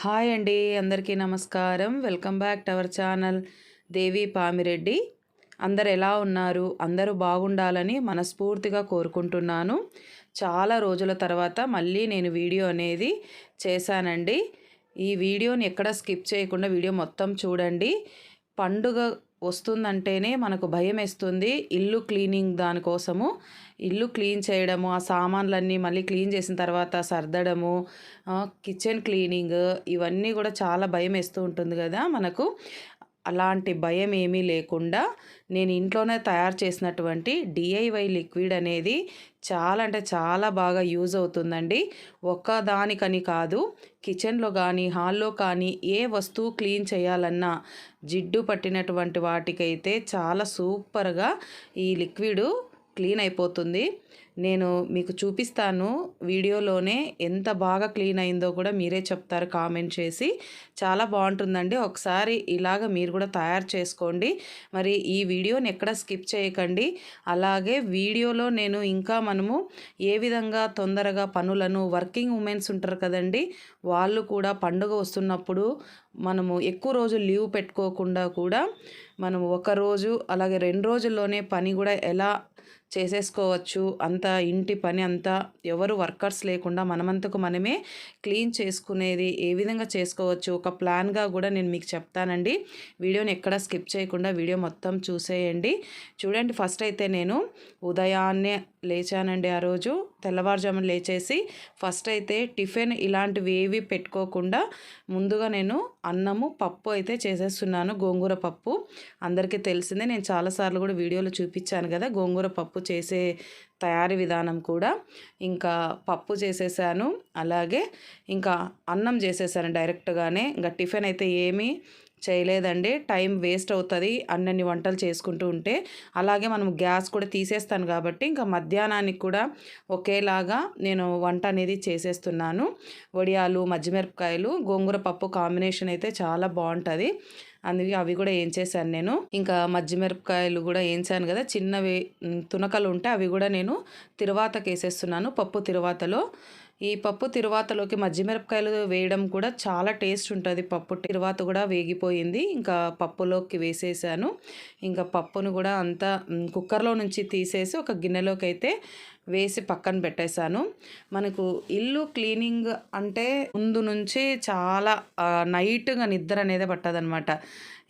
Hi అండి అందరికీ నమస్కారం. Welcome back to our channel Devi Pamireddy. అందరు ఎలా ఉన్నారు? అందరూ బాగుండాలని మనస్ఫూర్తిగా కోరుకుంటున్నాను. చాలా రోజుల తర్వాత మళ్ళీ నేను వీడియో అనేది చేశానండి. ఈ వీడియోని ఎక్కడ స్కిప్ చేయకుండా వీడియో మొత్తం చూడండి. పండుగ వస్తుందంటేనే మనకు భయం వేస్తుంది ఇల్లు క్లీనింగ్ దానికోసము ఇల్లు క్లీన్ చేయడము ఆ సామాన్లన్నీ మళ్ళీ క్లీన్ చేసిన తర్వాత సర్దడము కిచెన్ క్లీనింగ్ ఇవన్నీ కూడా చాలా భయం వేస్తూ ఉంటుంది కదా మనకు. అలాంటి భయం ఏమీ లేకుండా నేను ఇంట్లోనే తయారు చేసినటువంటి డిఐవై లిక్విడ్ అనేది చాలా అంటే చాలా బాగా యూజ్ అవుతుందండి. ఒక్కదానికని కాదు కిచెన్లో కానీ హాల్లో కానీ ఏ వస్తువు క్లీన్ చేయాలన్నా జిడ్డు పట్టినటువంటి వాటికైతే చాలా సూపర్గా ఈ లిక్విడ్ క్లీన్ అయిపోతుంది. నేను మీకు చూపిస్తాను వీడియోలోనే ఎంత బాగా క్లీన్ అయిందో కూడా మీరే చెప్తారు కామెంట్ చేసి. చాలా బాగుంటుందండి. ఒకసారి ఇలాగ మీరు కూడా తయారు చేసుకోండి. మరి ఈ వీడియోని ఎక్కడ స్కిప్ చేయకండి. అలాగే వీడియోలో నేను ఇంకా మనము ఏ విధంగా తొందరగా పనులను వర్కింగ్ ఉమెన్స్ ఉంటారు కదండి వాళ్ళు కూడా పండుగ వస్తున్నప్పుడు మనము ఎక్కువ రోజులు లీవ్ పెట్టుకోకుండా కూడా మనం ఒక రోజు అలాగే రెండు రోజుల్లోనే పని కూడా ఎలా చేసేసుకోవచ్చు. అంత ఇంటి పని అంతా ఎవరు వర్కర్స్ లేకుండా మనమంతకు మనమే క్లీన్ చేసుకునేది ఏ విధంగా చేసుకోవచ్చు ఒక ప్లాన్గా కూడా నేను మీకు చెప్తానండి. వీడియోని ఎక్కడ స్కిప్ చేయకుండా వీడియో మొత్తం చూసేయండి. చూడండి ఫస్ట్ అయితే నేను ఉదయాన్నే లేచానండి ఆ రోజు. తెల్లవారుజామున లేచేసి ఫస్ట్ అయితే టిఫిన్ ఇలాంటివి ఏవి పెట్టుకోకుండా ముందుగా నేను అన్నము పప్పు అయితే చేసేస్తున్నాను గోంగూర పప్పు. అందరికీ తెలిసిందే నేను చాలాసార్లు కూడా వీడియోలో చూపించాను కదా గోంగూర పప్పు చేసే తయారీ విధానం కూడా. ఇంకా పప్పు చేసేసాను అలాగే ఇంకా అన్నం చేసేసాను డైరెక్ట్గానే. ఇంకా టిఫిన్ అయితే ఏమీ చేయలేదండి. టైం వేస్ట్ అవుతుంది. అన్నన్ని వంటలు చేసుకుంటూ ఉంటే. అలాగే మనం గ్యాస్ కూడా తీసేస్తాను కాబట్టి ఇంకా మధ్యాహ్నానికి కూడా ఒకేలాగా నేను వంట అనేది చేసేస్తున్నాను. వడియాలు మజ్జిమిరపకాయలు గోంగూర పప్పు కాంబినేషన్ అయితే చాలా బాగుంటుంది. అందుకే అవి కూడా ఏం చేశాను నేను. ఇంకా మజ్జిమిరపకాయలు కూడా వేయించాను కదా. చిన్నవి తునకలు ఉంటే అవి కూడా నేను తిరువాతకి వేసేస్తున్నాను పప్పు తిరువాతలో. ఈ పప్పు తిరువాతలోకి మజ్జిమిరపకాయలు వేయడం కూడా చాలా టేస్ట్ ఉంటుంది. పప్పు తిరువాత కూడా వేగిపోయింది. ఇంకా పప్పులోకి వేసేసాను. ఇంకా పప్పును కూడా అంతా కుక్కర్లో నుంచి తీసేసి ఒక గిన్నెలోకి అయితే వేసి పక్కన పెట్టేశాను. మనకు ఇల్లు క్లీనింగ్ అంటే ముందు నుంచి చాలా నైట్గా నిద్ర అనేది పట్టదనమాట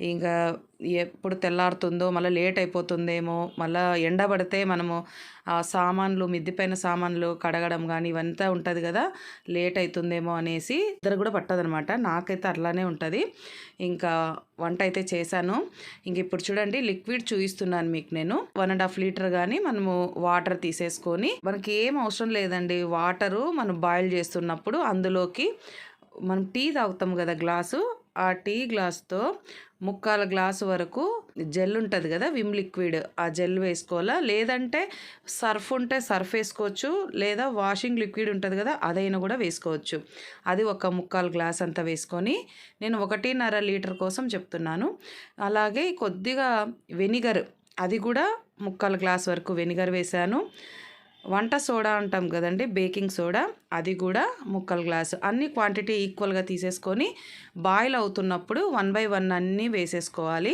ఇంకా ఎప్పుడు తెల్లారుతుందో మళ్ళీ లేట్ అయిపోతుందేమో మళ్ళీ ఎండబడితే మనము ఆ సామాన్లు మిద్దిపైన సామాన్లు కడగడం కానీ ఇవంతా ఉంటుంది కదా లేట్ అవుతుందేమో అనేసి ఇద్దరు కూడా పట్టదనమాట. నాకైతే అట్లానే ఉంటుంది. ఇంకా వంట అయితే చేశాను. ఇంక ఇప్పుడు చూడండి లిక్విడ్ చూపిస్తున్నాను మీకు నేను. వన్ అండ్ హాఫ్ లీటర్ కానీ మనము వాటర్ తీసేసుకొని మనకి ఏం అవసరం లేదండి. వాటరు మనం బాయిల్ చేస్తున్నప్పుడు అందులోకి మనం టీ తాగుతాం కదా గ్లాసు ఆ టీ గ్లాస్తో ముక్కాల గ్లాసు వరకు జెల్ ఉంటుంది కదా విమ్ లిక్విడ్ ఆ జెల్ వేసుకోవాలా? లేదంటే సర్ఫ్ ఉంటే సర్ఫ్ వేసుకోవచ్చు లేదా వాషింగ్ లిక్విడ్ ఉంటుంది కదా అదైనా కూడా వేసుకోవచ్చు. అది ఒక ముక్కాలు గ్లాస్ అంతా వేసుకొని నేను ఒకటిన్నర లీటర్ కోసం చెప్తున్నాను. అలాగే కొద్దిగా వెనిగర్ అది కూడా ముక్కాల గ్లాస్ వరకు వెనిగర్ వేశాను. వంట సోడా అంటాం కదండి బేకింగ్ సోడా అది కూడా ముక్కల గ్లాసు. అన్ని క్వాంటిటీ ఈక్వల్గా తీసేసుకొని బాయిల్ అవుతున్నప్పుడు వన్ బై వన్ అన్నీ వేసేసుకోవాలి.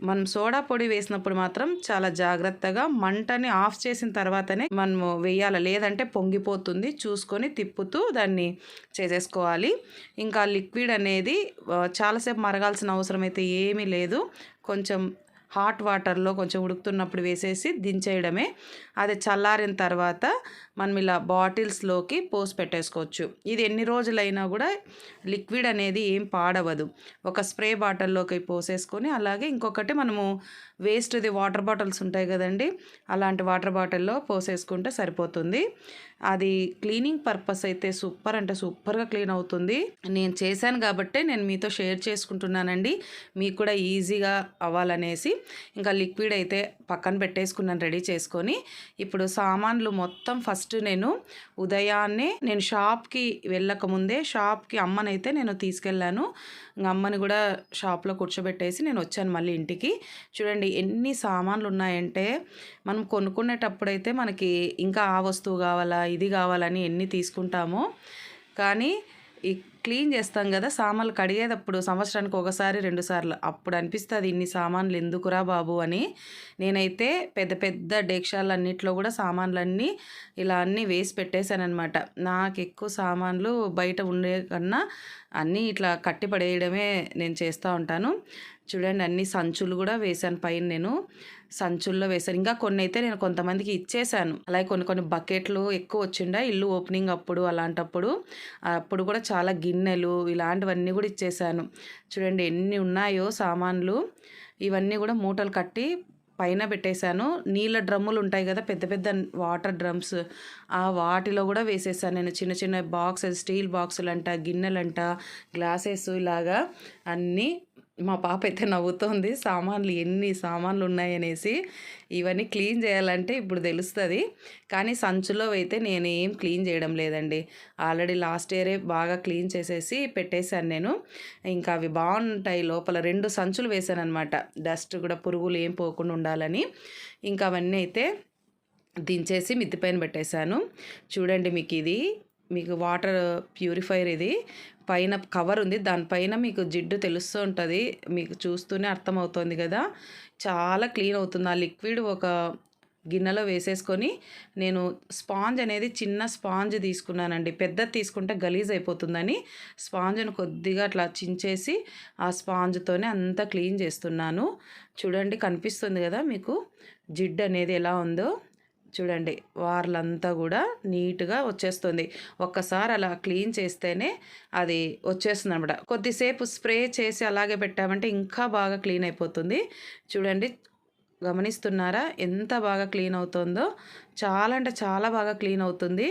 మనం సోడా పొడి వేసినప్పుడు మాత్రం చాలా జాగ్రత్తగా మంటని ఆఫ్ చేసిన తర్వాతనే మనము వేయాలి. లేదంటే పొంగిపోతుంది. చూసుకొని తిప్పుతూ దాన్ని చేసేసుకోవాలి. ఇంకా లిక్విడ్ అనేది చాలాసేపు మరగాల్సిన అవసరం అయితే ఏమీ లేదు. కొంచెం హాట్ వాటర్లో కొంచెం ఉడుకుతున్నప్పుడు వేసేసి దించేయడమే. అది చల్లారిన తర్వాత మనం ఇలా బాటిల్స్లోకి పోసి పెట్టేసుకోవచ్చు. ఇది ఎన్ని రోజులైనా కూడా లిక్విడ్ అనేది ఏం పాడవదు. ఒక స్ప్రే బాటిల్లోకి పోసేసుకొని అలాగే ఇంకొకటి మనము వేస్ట్ది వాటర్ బాటిల్స్ ఉంటాయి కదండి అలాంటి వాటర్ బాటిల్లో పోసేసుకుంటే సరిపోతుంది. అది క్లీనింగ్ పర్పస్ అయితే సూపర్ అంటే సూపర్గా క్లీన్ అవుతుంది. నేను చేశాను కాబట్టే నేను మీతో షేర్ చేసుకుంటున్నానండి. మీకు కూడా ఈజీగా అవ్వాలనేసి ఇంకా లిక్విడ్ అయితే పక్కన పెట్టేసుకున్నాను రెడీ చేసుకొని. ఇప్పుడు సామాన్లు మొత్తం ఫస్ట్ నేను ఉదయాన్నే నేను షాప్కి వెళ్ళకముందే షాప్కి అమ్మనైతే నేను తీసుకెళ్ళాను. అమ్మని కూడా షాప్లో కూర్చోబెట్టేసి నేను వచ్చాను మళ్ళీ ఇంటికి. చూడండి ఎన్ని సామాన్లు ఉన్నాయంటే మనం కొనుక్కునేటప్పుడైతే మనకి ఇంకా ఆ వస్తువు కావాలా ఇది కావాలని ఎన్ని తీసుకుంటామో. కానీ క్లీన్ చేస్తాం కదా సామాన్లు కడిగేటప్పుడు సంవత్సరానికి ఒకసారి రెండు సార్లు. అప్పుడు అనిపిస్తుంది ఇన్ని సామాన్లు ఎందుకురా బాబు అని. నేనైతే పెద్ద పెద్ద డేక్షాలు అన్నిట్లో కూడా సామాన్లన్నీ ఇలా అన్నీ వేసి పెట్టేశానమాట నాకు ఎక్కువ సామాన్లు బయట ఉండే కన్నా అన్నీ ఇట్లా కట్టి పడేయడమే నేను చేస్తూ ఉంటాను. చూడండి అన్ని సంచులు కూడా వేశాను పైన నేను. సంచుల్లో వేశాను. ఇంకా కొన్ని అయితే నేను కొంతమందికి ఇచ్చేసాను అలాగే కొన్ని కొన్ని బకెట్లు ఎక్కువ వచ్చిండా ఇల్లు ఓపెనింగ్ అప్పుడు అలాంటప్పుడు. అప్పుడు కూడా చాలా గిన్నెలు ఇలాంటివన్నీ కూడా ఇచ్చేసాను చూడండి ఎన్ని ఉన్నాయో సామాన్లు. ఇవన్నీ కూడా మూటలు కట్టి పైన పెట్టేశాను. నీళ్ళ డ్రమ్ములు ఉంటాయి కదా పెద్ద పెద్ద వాటర్ డ్రమ్స్. ఆ వాటిలో కూడా వేసేసాను నేను. చిన్న చిన్న బాక్సెస్ స్టీల్ బాక్సులు అంట గిన్నెలంట గ్లాసెస్ ఇలాగా అన్నీ మా పాప అయితే నవ్వుతోంది సామాన్లు ఎన్ని సామాన్లు ఉన్నాయనేసి ఇవన్నీ క్లీన్ చేయాలంటే ఇప్పుడు తెలుస్తుంది. కానీ సంచులో అయితే నేను ఏం క్లీన్ చేయడం లేదండి. ఆల్రెడీ లాస్ట్ ఇయరే బాగా క్లీన్ చేసేసి పెట్టేశాను నేను. ఇంకా అవి బాగుంటాయి లోపల. రెండు సంచులు వేసాను అనమాట డస్ట్ కూడా పురుగులు ఏం పోకుండా ఉండాలని. ఇంకా అవన్నీ అయితే దించేసి మిద్దిపైన పెట్టేశాను. చూడండి మీకు ఇది. మీకు వాటర్ ప్యూరిఫైర్ ఇది. పైన కవర్ ఉంది. దానిపైన మీకు జిడ్డు తెలుస్తూ ఉంటుంది. మీకు చూస్తూనే అర్థమవుతుంది కదా. చాలా క్లీన్ అవుతుంది. ఆ లిక్విడ్ ఒక గిన్నెలో వేసేసుకొని నేను స్పాంజ్ అనేది చిన్న స్పాంజ్ తీసుకున్నానండి. పెద్దది తీసుకుంటే గలీజ్ అయిపోతుందని స్పాంజ్ను కొద్దిగా అట్లా చించేసి ఆ స్పాంజ్తోనే అంతా క్లీన్ చేస్తున్నాను. చూడండి కనిపిస్తుంది కదా మీకు జిడ్డు అనేది ఎలా ఉందో. చూడండి వార్లంతా కూడా నీట్గా వచ్చేస్తుంది. ఒక్కసారి అలా క్లీన్ చేస్తేనే అది వచ్చేస్తుంది అనమాట కొద్దిసేపు స్ప్రే చేసి అలాగే పెట్టామంటే ఇంకా బాగా క్లీన్ అయిపోతుంది. చూడండి గమనిస్తున్నారా ఎంత బాగా క్లీన్ అవుతుందో? చాలా అంటే చాలా బాగా క్లీన్ అవుతుంది.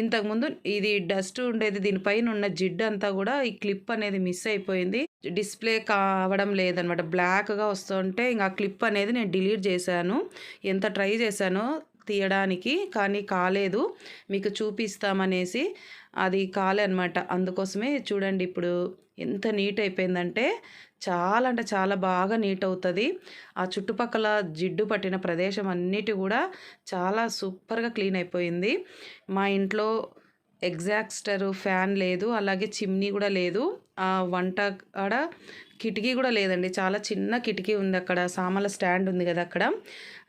ఇంతకుముందు ఇది డస్ట్ ఉండేది దీనిపైన ఉన్న జిడ్ అంతా కూడా ఈ క్లిప్ అనేది మిస్ అయిపోయింది. డిస్ప్లే కావడం లేదనమాట బ్లాక్గా వస్తుంటే ఇంకా క్లిప్ అనేది నేను డిలీట్ చేశాను. ఎంత ట్రై చేశానో తీయడానికి కానీ కాలేదు. మీకు చూపిస్తామనేసి అది కాలే అనమాట అందుకోసమే చూడండి ఇప్పుడు ఎంత నీట్ అయిపోయిందంటే చాలా అంటే చాలా బాగా నీట్ అవుతుంది. ఆ చుట్టుపక్కల జిడ్డు పట్టిన ప్రదేశం అన్నిటి కూడా చాలా సూపర్గా క్లీన్ అయిపోయింది. మా ఇంట్లో ఎగ్జాక్స్టర్ ఫ్యాన్ లేదు. అలాగే చిమ్నీ కూడా లేదు. ఆ వంట ఆడ కిటికీ కూడా లేదండి. చాలా చిన్న కిటికీ ఉంది అక్కడ. సామాన్ల స్టాండ్ ఉంది కదా అక్కడ.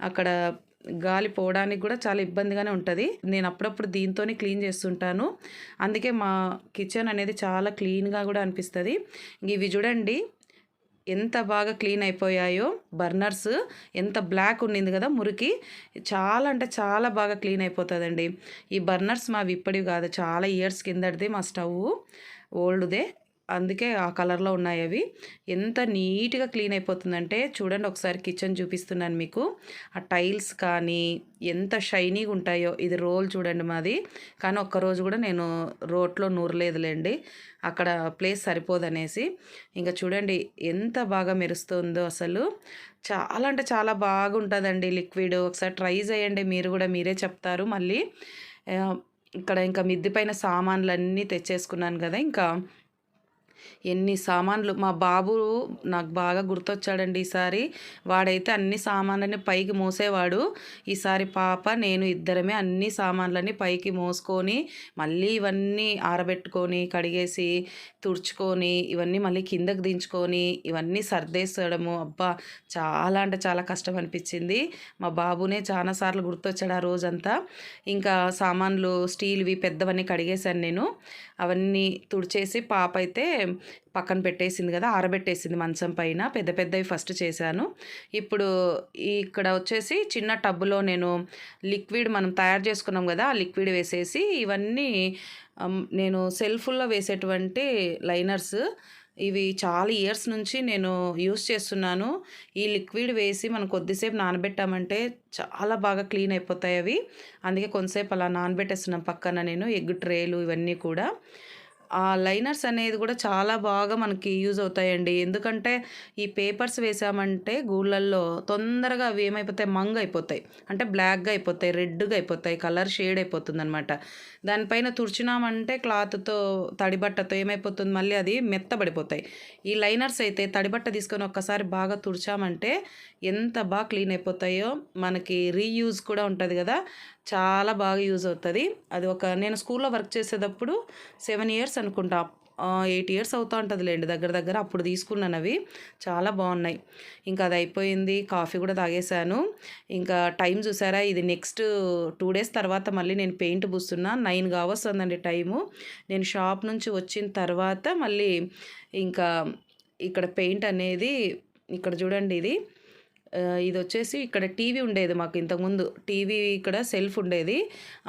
అక్కడ గాలి పోవడానికి కూడా చాలా ఇబ్బందిగానే ఉంటుంది. నేను అప్పుడప్పుడు దీంతోనే క్లీన్ చేస్తుంటాను. అందుకే మా కిచెన్ అనేది చాలా క్లీన్గా కూడా అనిపిస్తుంది. ఇవి చూడండి. ఎంత బాగా క్లీన్ అయిపోయాయో బర్నర్స్. ఎంత బ్లాక్ ఉండింది కదా మురికి. చాలా అంటే చాలా బాగా క్లీన్ అయిపోతుందండి. ఈ బర్నర్స్ మావి ఇప్పటివి కాదు. చాలా ఇయర్స్ కిందటిది మా స్టవ్ ఓల్డ్దే. అందుకే ఆ కలర్లో ఉన్నాయి అవి. ఎంత నీట్గా క్లీన్ అయిపోతుందంటే చూడండి ఒకసారి కిచెన్ చూపిస్తున్నాను మీకు. ఆ టైల్స్ కానీ ఎంత షైనీగా ఉంటాయో ఇది రోల్ చూడండి మాది. కానీ ఒక్కరోజు కూడా నేను రోట్లో నూరలేదులేండి. అక్కడ ప్లేస్ సరిపోదనేసి. ఇంకా చూడండి ఎంత బాగా మెరుస్తుందో అసలు. చాలా అంటే చాలా బాగుంటుందండి లిక్విడ్. ఒకసారి ట్రై చేయండి మీరు కూడా మీరే చెప్తారు మళ్ళీ. ఇక్కడ ఇంకా మిద్ది పైన సామాన్లు అన్నీ తెచ్చేసుకున్నాను కదా ఇంకా ఎన్ని సామాన్లు మా బాబు నాకు బాగా గుర్తొచ్చాడండి ఈసారి. వాడైతే అన్ని సామాన్లని పైకి మోసేవాడు. ఈసారి పాప నేను ఇద్దరమే అన్ని సామాన్లని పైకి మోసుకొని మళ్ళీ ఇవన్నీ ఆరబెట్టుకొని కడిగేసి తుడుచుకొని ఇవన్నీ మళ్ళీ కిందకు దించుకొని ఇవన్నీ సర్దేసడము అబ్బా చాలా అంటే చాలా కష్టం అనిపించింది. మా బాబునే చాలాసార్లు గుర్తొచ్చాడు ఆ రోజంతా. ఇంకా సామాన్లు స్టీల్వి పెద్దవన్నీ కడిగేశాను నేను. అవన్నీ తుడిచేసి పాప అయితే పక్కన పెట్టేసింది కదా ఆరబెట్టేసింది మంచం పైన. పెద్ద పెద్దవి ఫస్ట్ చేశాను. ఇప్పుడు ఇక్కడ వచ్చేసి చిన్న టబ్బులో నేను లిక్విడ్ మనం తయారు చేసుకున్నాం కదా ఆ లిక్విడ్ వేసేసి ఇవన్నీ నేను సెల్ఫుల్లో వేసేటువంటి లైనర్స్ ఇవి చాలా ఇయర్స్ నుంచి నేను యూస్ చేస్తున్నాను. ఈ లిక్విడ్ వేసి మనం కొద్దిసేపు నానబెట్టామంటే చాలా బాగా క్లీన్ అయిపోతాయి అవి. అందుకే కొంతసేపు అలా నానబెట్టేస్తున్నాం పక్కన నేను ఎగ్ ట్రేలు ఇవన్నీ కూడా. ఆ లైనర్స్ అనేది కూడా చాలా బాగా మనకి యూజ్ అవుతాయండి. ఎందుకంటే ఈ పేపర్స్ వేసామంటే గూళ్ళల్లో తొందరగా అవి ఏమైపోతాయి మంగ్ అయిపోతాయి. అంటే బ్లాక్గా అయిపోతాయి రెడ్గా అయిపోతాయి కలర్ షేడ్ అయిపోతుంది అనమాట దానిపైన తుడిచినామంటే క్లాత్తో తడిబట్టతో ఏమైపోతుంది? మళ్ళీ అది మెత్తబడిపోతాయి. ఈ లైనర్స్ అయితే తడిబట్ట తీసుకొని ఒక్కసారి బాగా తుడిచామంటే ఎంత బాగా క్లీన్ అయిపోతాయో మనకి రీయూజ్ కూడా ఉంటుంది కదా. చాలా బాగా యూజ్ అవుతుంది. అది ఒక నేను స్కూల్లో వర్క్ చేసేటప్పుడు సెవెన్ ఇయర్స్ అనుకుంటా. ఎయిట్ ఇయర్స్ అవుతూ ఉంటుందిలేండి దగ్గర దగ్గర. అప్పుడు తీసుకున్నాను అవి. చాలా బాగున్నాయి. ఇంకా అది అయిపోయింది. కాఫీ కూడా తాగేశాను. ఇంకా టైం చూసారా? ఇది నెక్స్ట్ టూ డేస్ తర్వాత మళ్ళీ నేను పెయింట్ పూస్తున్నా. నైన్ కావస్తుందండి టైము. నేను షాప్ నుంచి వచ్చిన తర్వాత మళ్ళీ ఇంకా ఇక్కడ పెయింట్ అనేది ఇక్కడ చూడండి ఇది. ఇది వచ్చేసి ఇక్కడ టీవీ ఉండేది మాకు ఇంతకుముందు. టీవీ ఇక్కడ సెల్ఫ్ ఉండేది.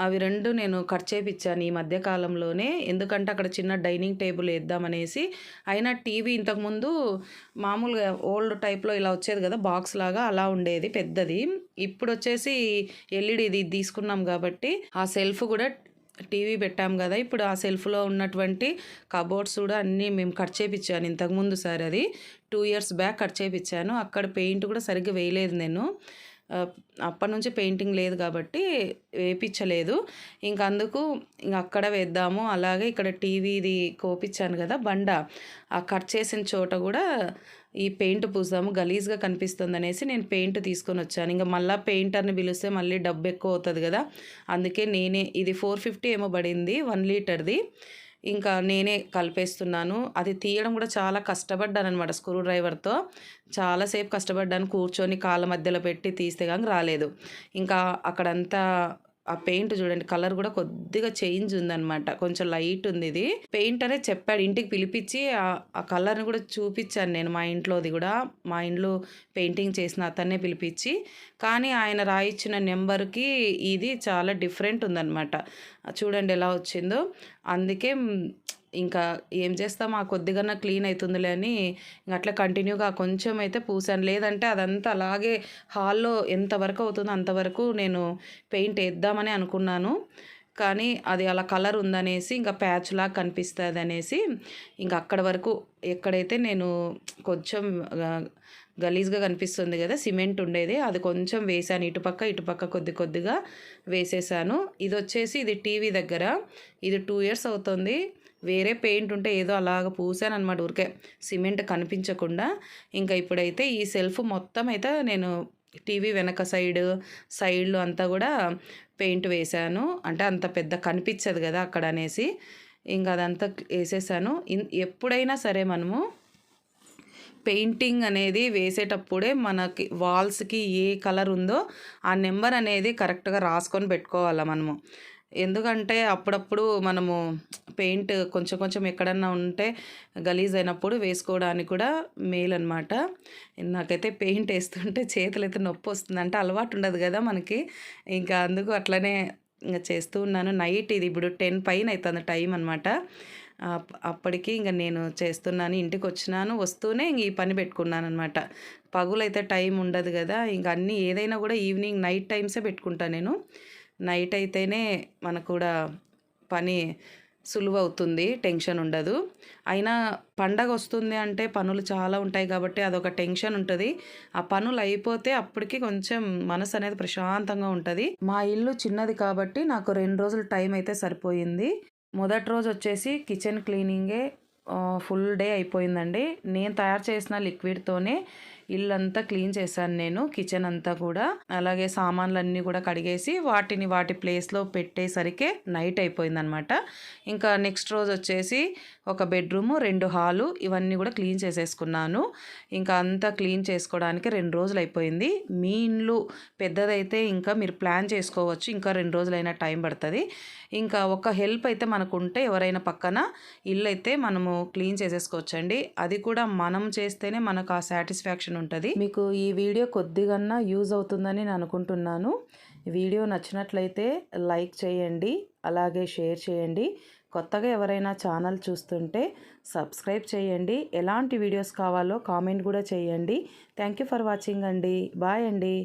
అవి రెండు నేను కట్ చేపించాను ఈ మధ్యకాలంలోనే ఎందుకంటే అక్కడ చిన్న డైనింగ్ టేబుల్ వేద్దామనేసి. అయినా టీవీ ఇంతకుముందు మామూలుగా ఓల్డ్ టైప్లో ఇలా వచ్చేది కదా బాక్స్ లాగా అలా ఉండేది పెద్దది. ఇప్పుడు వచ్చేసి ఎల్ఈడి తీసుకున్నాం కాబట్టి ఆ సెల్ఫ్ కూడా టీవీ పెట్టాం కదా ఇప్పుడు ఆ సెల్ఫ్లో ఉన్నటువంటి కబోర్డ్స్ కూడా అన్నీ మేము కట్ చేపించాను ఇంతకుముందు సార్ అది టూ ఇయర్స్ బ్యాక్ కట్ చేపించాను అక్కడ పెయింట్ కూడా సరిగ్గా వేయలేదు నేను. అప్పటి నుంచి పెయింటింగ్ లేదు కాబట్టి వేయించలేదు ఇంక అందుకు ఇంక అక్కడ వేద్దాము. అలాగే ఇక్కడ టీవీది కోపించాను కదా బండ. ఆ కట్ చేసిన చోట కూడా ఈ పెయింట్ పూసాము. గలీజ్గా కనిపిస్తుంది అనేసి నేను పెయింట్ తీసుకొని వచ్చాను. ఇంకా మళ్ళీ పెయింటర్ని పిలిస్తే మళ్ళీ డబ్బు ఎక్కువ అవుతుంది కదా. అందుకే నేనే ఇది ఫోర్ ఫిఫ్టీ ఏమో పడింది వన్ లీటర్ది. ఇంకా నేనే కలిపేస్తున్నాను. అది తీయడం కూడా చాలా కష్టపడ్డాను అనమాట స్క్రూ డ్రైవర్తో. చాలాసేపు కష్టపడ్డాను కూర్చొని కాళ్ళ మధ్యలో పెట్టి తీస్తే కానీ రాలేదు. ఇంకా అక్కడంతా ఆ పెయింట్ చూడండి కలర్ కూడా కొద్దిగా చేంజ్ ఉందనమాట కొంచెం లైట్ ఉంది ఇది. పెయింట్ అనే చెప్పాడు ఇంటికి పిలిపించి ఆ- కలర్ని కూడా చూపించాను నేను మా ఇంట్లోది కూడా. మా ఇంట్లో పెయింటింగ్ చేసిన అతన్నే పిలిపించి కానీ ఆయన రాయిచ్చిన నెంబర్కి ఇది చాలా డిఫరెంట్ ఉందన్నమాట. చూడండి ఎలా వచ్చిందో. అందుకే ఇంకా ఏం చేస్తాం? ఆ కొద్దిగా క్లీన్ అవుతుందిలే అని ఇంక అట్లా కంటిన్యూగా కొంచెం అయితే పూసాను. లేదంటే అదంతా అలాగే హాల్లో ఎంతవరకు అవుతుందో అంతవరకు నేను పెయింట్ వేద్దామని అనుకున్నాను. కానీ అది అలా కలర్ ఉందనేసి ఇంకా ప్యాచ్ లాగా కనిపిస్తుంది అనేసి ఇంకా అక్కడ వరకు ఎక్కడైతే నేను కొంచెం గలీజ్గా కనిపిస్తుంది కదా సిమెంట్ ఉండేది అది కొంచెం వేసాను. ఇటుపక్క ఇటుపక్క కొద్ది కొద్దిగా వేసేసాను. ఇది వచ్చేసి ఇది టీవీ దగ్గర. ఇది టూ ఇయర్స్ అవుతుంది. వేరే పెయింట్ ఉంటే ఏదో అలాగ పూసాను అనమాట ఊరికే. సిమెంట్ కనిపించకుండా ఇంకా ఇప్పుడైతే ఈ సెల్ఫ్ మొత్తం అయితే నేను టీవీ వెనక సైడ్ సైడ్లు అంతా కూడా పెయింట్ వేశాను. అంటే అంత పెద్ద కనిపించదు కదా అక్కడ అనేసి. ఇంకా అదంతా వేసేసాను. ఇన్- ఎప్పుడైనా సరే మనము పెయింటింగ్ అనేది వేసేటప్పుడే మనకి వాల్స్కి ఏ కలర్ ఉందో ఆ నెంబర్ అనేది కరెక్ట్గా రాసుకొని పెట్టుకోవాలి మనము. ఎందుకంటే అప్పుడప్పుడు మనము పెయింట్ కొంచెం కొంచెం ఎక్కడన్నా ఉంటే గలీజ్ అయినప్పుడు వేసుకోవడానికి కూడా మేలు అనమాట నాకైతే పెయింట్ వేస్తుంటే చేతులు అయితే నొప్పి వస్తుంది. అంటే అలవాటు ఉండదు కదా మనకి. ఇంకా అందుకు అట్లనే ఇంకా చేస్తూ ఉన్నాను. నైట్ ఇది ఇప్పుడు టెన్ పైన అవుతుంది టైం అనమాట అప్పటికి ఇంకా నేను చేస్తున్నాను. ఇంటికి వచ్చినాను వస్తూనే ఇంక ఈ పని పెట్టుకున్నాను అనమాట పగులైతే టైం ఉండదు కదా. ఇంక అన్నీ ఏదైనా కూడా ఈవినింగ్ నైట్ టైమ్సే పెట్టుకుంటాను నేను. నైట్ అయితేనే మనకు కూడా పని సులువవుతుంది టెన్షన్ ఉండదు. అయినా పండగ వస్తుంది అంటే పనులు చాలా ఉంటాయి కాబట్టి అదొక టెన్షన్ ఉంటుంది. ఆ పనులు అయిపోతే అప్పటికి కొంచెం మనసు అనేది ప్రశాంతంగా ఉంటుంది. మా ఇల్లు చిన్నది కాబట్టి నాకు రెండు రోజులు టైం అయితే సరిపోయింది. మొదటి రోజు వచ్చేసి కిచెన్ క్లీనింగే ఫుల్ డే అయిపోయిందండి. నేను తయారు చేసిన లిక్విడ్తోనే ఇల్లంతా క్లీన్ చేశాను నేను కిచెన్ అంతా కూడా. అలాగే సామాన్లన్నీ కూడా కడిగేసి వాటిని వాటి ప్లేస్లో పెట్టేసరికి నైట్ అయిపోయిందనమాట ఇంకా నెక్స్ట్ రోజు వచ్చేసి ఒక బెడ్రూము రెండు హాలు ఇవన్నీ కూడా క్లీన్ చేసేసుకున్నాను. ఇంకా అంతా క్లీన్ చేసుకోవడానికి రెండు రోజులు అయిపోయింది. మీ ఇండ్లు పెద్దదైతే ఇంకా మీరు ప్లాన్ చేసుకోవచ్చు ఇంకా రెండు రోజులైనా టైం పడుతుంది. ఇంకా ఒక హెల్ప్ అయితే మనకు ఉంటే ఎవరైనా పక్కన ఇల్లు అయితే మనము క్లీన్ చేసేసుకోవచ్చండి. అది కూడా మనం చేస్తేనే మనకు ఆ సాటిస్ఫాక్షన్ ఉంటుంది. మీకు ఈ వీడియో కొద్దిగన్నా యూజ్ అవుతుందని నేను అనుకుంటున్నాను. వీడియో నచ్చినట్లయితే లైక్ చేయండి అలాగే షేర్ చేయండి. కొత్తగా ఎవరైనా ఛానల్ చూస్తుంటే సబ్స్క్రైబ్ చేయండి. ఎలాంటి వీడియోస్ కావాలో కామెంట్ కూడా చేయండి. థ్యాంక్ యూ ఫర్ వాచింగ్ అండి. బాయ్ అండి.